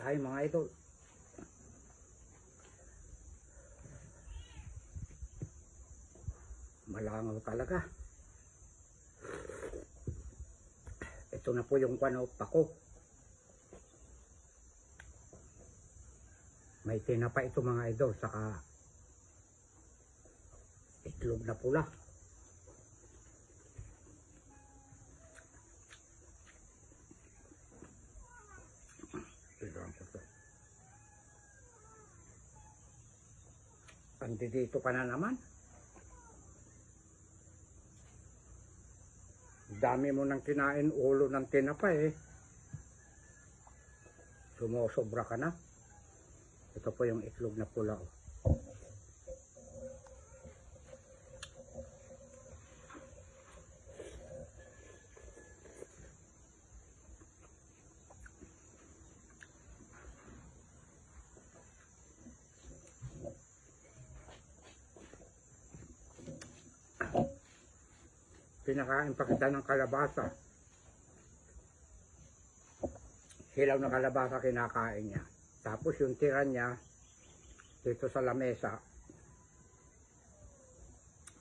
tayo mga idol. Malangaw talaga. Ito na po yung kwano pako. May tinapa ito mga idol, saka itlog na pula. Andi dito ka na naman. Dami mo nang kinain ulo ng tinapa eh. Sumusobra ka na. Ito po yung itlog na pula. Oh. Pinakain pa kita ng kalabasa. Hilaw na kalabasa kinakain niya. Tapos yung tira niya, dito sa lamesa,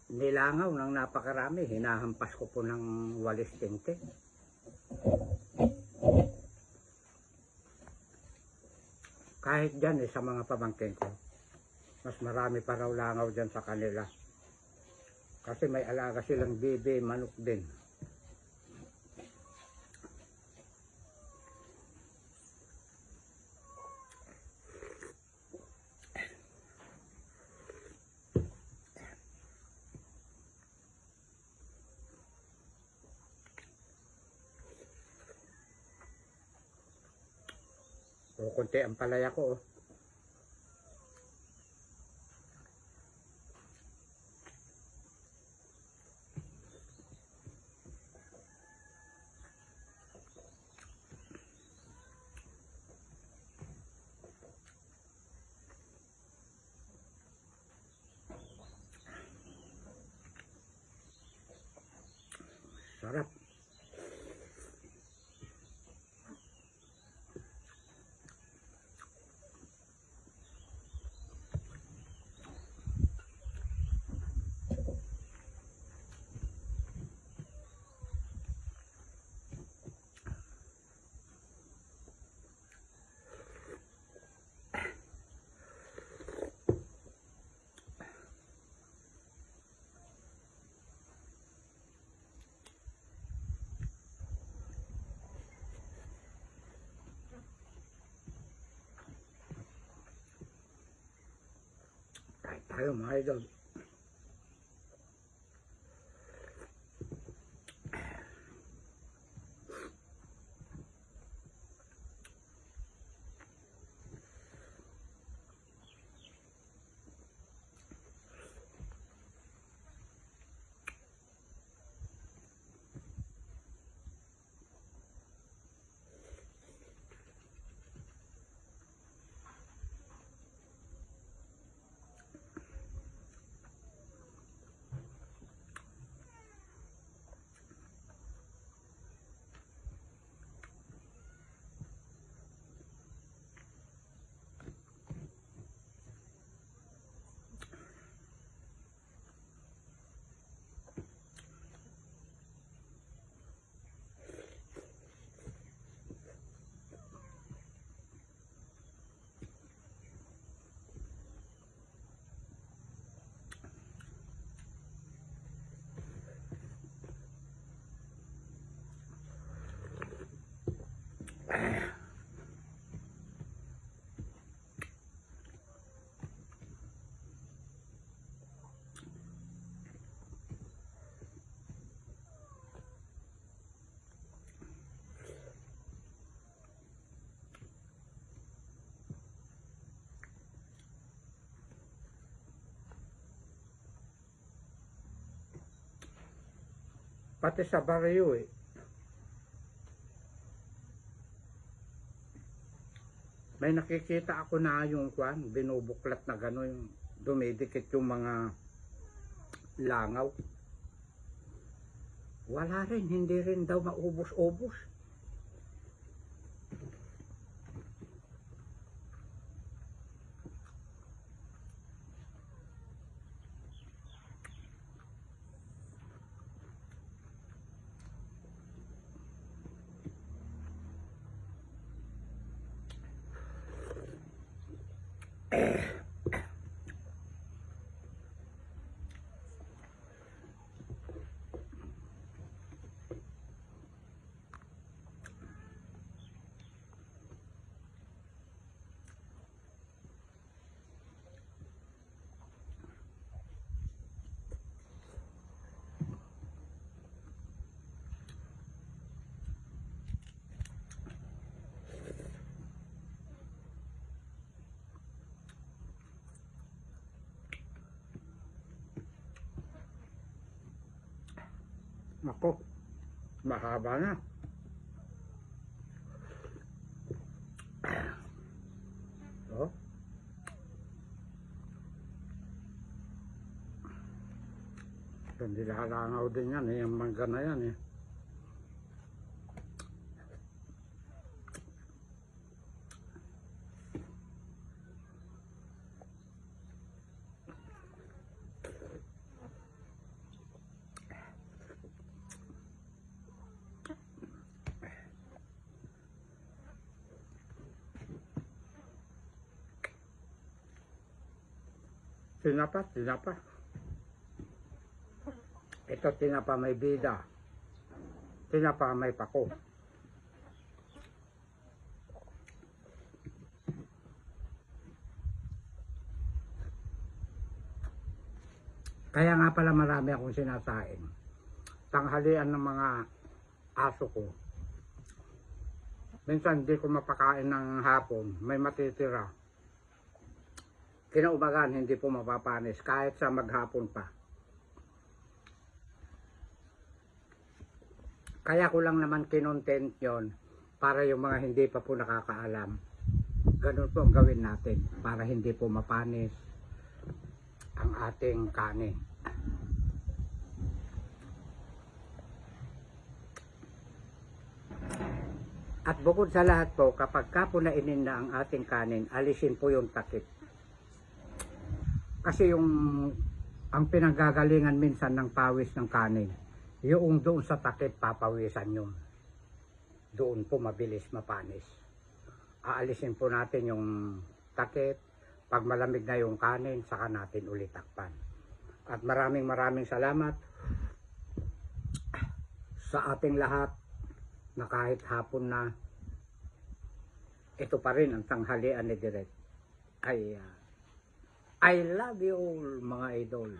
nilangaw ng napakarami. Hinahampas ko po ng walis tinte. Kahit dyan eh, sa mga pamangkin ko, mas marami pa raw langaw dyan sa kanila. Kasi may alaga silang bibi, manok din. O konti ang palaya ko. oh. Rap. Sarap. Kahit tayo mga idol. Pati sa baryo eh. May nakikita ako na yung kwan, binubuklat na gano'n, dumidikit yung mga langaw. Wala rin, hindi rin daw maubos-ubos. Uh. Ako, mahaba na. Oh. Hindi din yan eh, yung mangga na yan eh. Tinapa, tinapa. Ito tinapa may bida. Tinapa may pako. Kaya nga pala marami akong sinasain. Tanghalian ng mga aso ko. Minsan hindi ko mapakain ng hapon. May matitira kinaumagan hindi po mapapanis kahit sa maghapon pa. Kaya ko lang naman kinontent yon para yung mga hindi pa po nakakaalam. Ganun po ang gawin natin para hindi po mapanis ang ating kanin. At bukod sa lahat po, kapag ka po nainin na ang ating kanin, alisin po yung takip kasi yung ang pinanggagalingan minsan ng pawis ng kanin, yung doon sa takip papawisan yun. Doon po mabilis mapanis. Aalisin po natin yung takip, pag malamig na yung kanin, saka natin ulit takpan. At maraming maraming salamat sa ating lahat na kahit hapon na ito pa rin ang tanghalian ni Direk ay ah, I love you all mga idol.